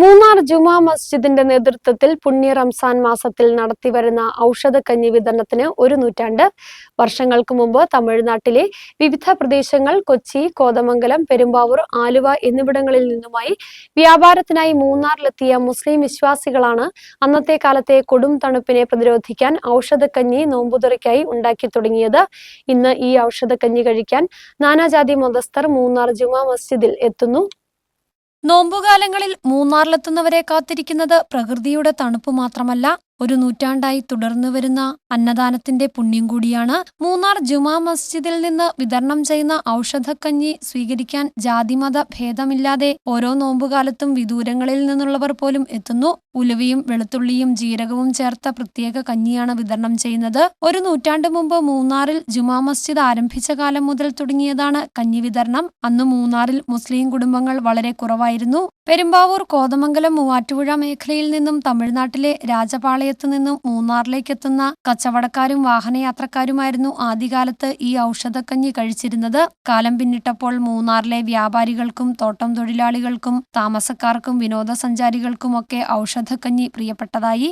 മൂന്നാർ ജുമാ മസ്ജിദിന്റെ നേതൃത്വത്തിൽ പുണ്യ റംസാൻ മാസത്തിൽ നടത്തിവരുന്ന ഔഷധക്കഞ്ഞി വിതരണത്തിന് ഒരു നൂറ്റാണ്ട് വർഷങ്ങൾക്ക് മുമ്പ് തമിഴ്നാട്ടിലെ വിവിധ പ്രദേശങ്ങൾ കൊച്ചി കോതമംഗലം പെരുമ്പാവൂർ ആലുവ എന്നിവിടങ്ങളിൽ നിന്നുമായി വ്യാപാരത്തിനായി മൂന്നാറിലെത്തിയ മുസ്ലിം വിശ്വാസികളാണ് അന്നത്തെ കാലത്തെ കൊടും തണുപ്പിനെ പ്രതിരോധിക്കാൻ ഔഷധക്കഞ്ഞി നോമ്പുതുറയ്ക്കായി ഉണ്ടാക്കി തുടങ്ങിയത്. ഇന്ന് ഈ ഔഷധക്കഞ്ഞി കഴിക്കാൻ നാനാജാതി മതസ്ഥർ മൂന്നാർ ജുമാ മസ്ജിദിൽ എത്തുന്നു. നോമ്പുകാലങ്ങളിൽ മൂന്നാറിലെത്തുന്നവരെ കാത്തിരിക്കുന്നത് പ്രകൃതിയുടെ തണുപ്പ് മാത്രമല്ല ഒരു നൂറ്റാണ്ടായി തുടർന്നു വരുന്ന അന്നദാനത്തിന്റെ പുണ്യം കൂടിയാണ് മൂന്നാർ ജുമാ മസ്ജിദിൽ നിന്ന് വിതരണം ചെയ്യുന്ന ഔഷധക്കഞ്ഞി സ്വീകരിക്കാൻ ജാതിമത ഭേദമില്ലാതെ ഓരോ നോമ്പുകാലത്തും വിദൂരങ്ങളിൽ നിന്നുള്ളവർ പോലും എത്തുന്നു. ഉലുവയും വെളുത്തുള്ളിയും ജീരകവും ചേർത്ത പ്രത്യേക കഞ്ഞിയാണ് വിതരണം ചെയ്യുന്നത്. ഒരു നൂറ്റാണ്ട് മുമ്പ് മൂന്നാറിൽ ജുമാ മസ്ജിദ് ആരംഭിച്ച കാലം മുതൽ തുടങ്ങിയതാണ് കഞ്ഞി വിതരണം. അന്ന് മൂന്നാറിൽ മുസ്ലിം കുടുംബങ്ങൾ വളരെ കുറവായിരുന്നു. പെരുമ്പാവൂർ കോതമംഗലം മൂവാറ്റുപുഴ മേഖലയിൽ നിന്നും തമിഴ്നാട്ടിലെ രാജപാളയത്തു നിന്നും മൂന്നാറിലേക്കെത്തുന്ന കച്ചവടക്കാരും വാഹനയാത്രക്കാരുമായിരുന്നു ആദ്യകാലത്ത് ഈ ഔഷധക്കഞ്ഞി കഴിച്ചിരുന്നത്. കാലം പിന്നിട്ടപ്പോൾ മൂന്നാറിലെ വ്യാപാരികൾക്കും തോട്ടം തൊഴിലാളികൾക്കും താമസക്കാർക്കും വിനോദസഞ്ചാരികൾക്കുമൊക്കെ ഔഷധക്കഞ്ഞി പ്രിയപ്പെട്ടതായി.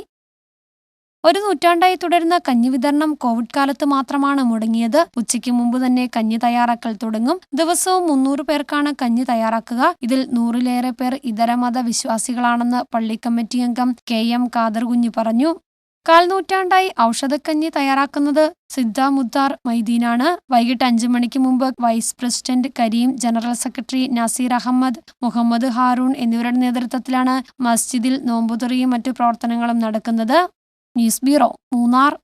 ഒരു നൂറ്റാണ്ടായി തുടരുന്ന കഞ്ഞി വിതരണം കോവിഡ് കാലത്ത് മാത്രമാണ് മുടങ്ങിയത്. ഉച്ചയ്ക്ക് മുമ്പ് തന്നെ കഞ്ഞി തയ്യാറാക്കൽ തുടങ്ങും. ദിവസവും മുന്നൂറ് പേർക്കാണ് കഞ്ഞി തയ്യാറാക്കുക. ഇതിൽ നൂറിലേറെ പേർ ഇതരമത വിശ്വാസികളാണെന്ന് പള്ളി കമ്മിറ്റി അംഗം കെ എം ഖാദർ കുഞ്ഞ് പറഞ്ഞു. കാൽനൂറ്റാണ്ടായി ഔഷധക്കഞ്ഞി തയ്യാറാക്കുന്നത് സിദ്ധ മുദ്ദാർ മൈദീനാണ്. വൈകിട്ട് അഞ്ചു മണിക്ക് മുമ്പ് vice president Kareem general secretary Nazeer Ahammad Muhammad Haroon എന്നിവരുടെ നേതൃത്വത്തിലാണ് മസ്ജിദിൽ നോമ്പുതുറിയും മറ്റു പ്രവർത്തനങ്ങളും നടക്കുന്നത്. Міс Бірол, Лунар